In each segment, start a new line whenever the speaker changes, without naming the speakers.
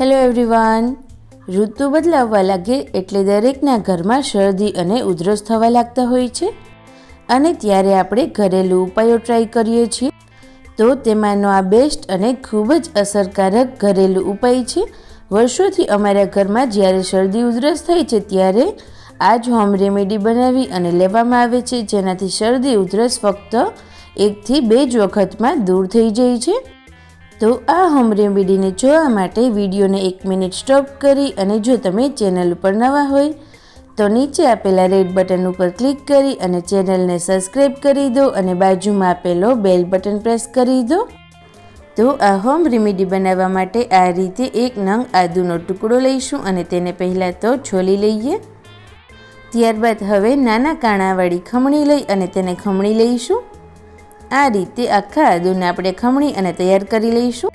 Hello everyone ઋતુ બદલાવવા લાગે એટલે દરેકના ઘરમાં શરદી અને ઉધરસ થવા લાગતા હોય છે. અને ત્યારે આપણે ઘરેલું ઉપાયો ટ્રાય કરીએ છીએ. તો તેમાંનો આ બેસ્ટ અને ખૂબ જ અસરકારક ઘરેલું ઉપાય છે. વર્ષોથી અમારા ઘરમાં જ્યારે શરદી ઉધરસ થાય છે ત્યારે આ જ હોમ રેમેડી બનાવી અને લેવામાં આવે છે. જેનાથી શરદી ઉધરસ ફક્ત એકથી બે જ વખતમાં દૂર થઈ જાય છે. તો આ હોમ રેમેડીને જોવા માટે વિડીયોને એક મિનિટ સ્ટોપ કરી અને જો તમે ચેનલ ઉપર નવા હોય, તો નીચે આપેલા રેડ બટન ઉપર ક્લિક કરી અને ચેનલને સબસ્ક્રાઈબ કરી દો અને બાજુમાં આપેલો બેલ બટન પ્રેસ કરી દો. તો આ હોમ રેમેડી બનાવવા માટે આ રીતે એક નંગ આદુનો ટુકડો લઈશું અને તેને પહેલાં તો છોલી લઈએ. ત્યારબાદ હવે નાના કાણાવાળી ખમણી લઈ અને તેને ખમણી લઈશું. આ રીતે આખા આદુને આપણે ખમણી અને તૈયાર કરી લઈશું.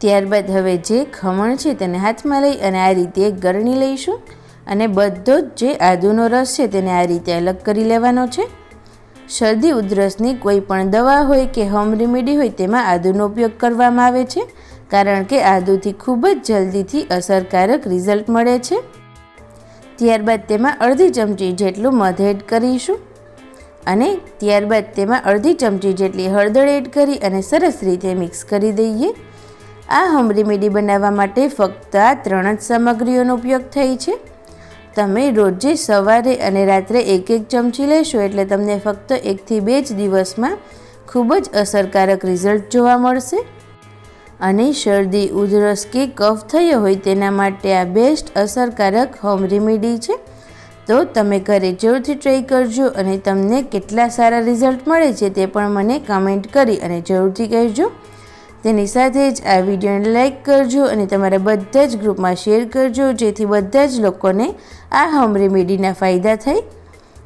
ત્યારબાદ હવે જે ખમણ છે તેને હાથમાં લઈ અને આ રીતે ગરણી લઈશું અને બધો જ જે આદુનો રસ છે તેને આ રીતે અલગ કરી લેવાનો છે. શરદી, ઉધરસની કોઈ પણ દવા હોય કે હોમ રેમેડી હોય તેમાં આદુનો ઉપયોગ કરવામાં આવે છે, કારણ કે આદુથી ખૂબ જ જલ્દીથી અસરકારક રિઝલ્ટ મળે છે. ત્યારબાદ તેમાં અડધી ચમચી જેટલું મધ એડ કરીશું. અને ત્યારબાદ તેમાં અડધી ચમચી જેટલી હળદર એડ કરી અને સરસ રીતે મિક્સ કરી દઈએ. આ હોમ રેમેડી બનાવવા માટે ફક્ત આ ત્રણ જ સામગ્રીઓનો ઉપયોગ થાય છે. તમે રોજે સવારે અને રાત્રે એક એક ચમચી લેશો એટલે તમને ફક્ત એકથી બે જ દિવસમાં ખૂબ જ અસરકારક રિઝલ્ટ જોવા મળશે. અને શરદી, ઉધરસ કે કફ થયો હોય તેના માટે આ બેસ્ટ અસરકારક હોમ રેમેડી છે. તો તમે ઘરે જરૂરથી ટ્રાય કરજો અને તમને કેટલા સારા રિઝલ્ટ મળે છે તે પણ મને કમેન્ટ કરી અને જરૂરથી કહેજો. તેની સાથે જ આ વિડીયોને લાઈક કરજો અને તમારા બધા જ ગ્રુપમાં શેર કરજો, જેથી બધા જ લોકોને આ હોમ રેમેડીના ફાયદા થાય.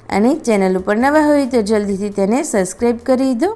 અને ચેનલ ઉપર નવા હોય તો જલ્દીથી તેને સબસ્ક્રાઈબ કરી દો.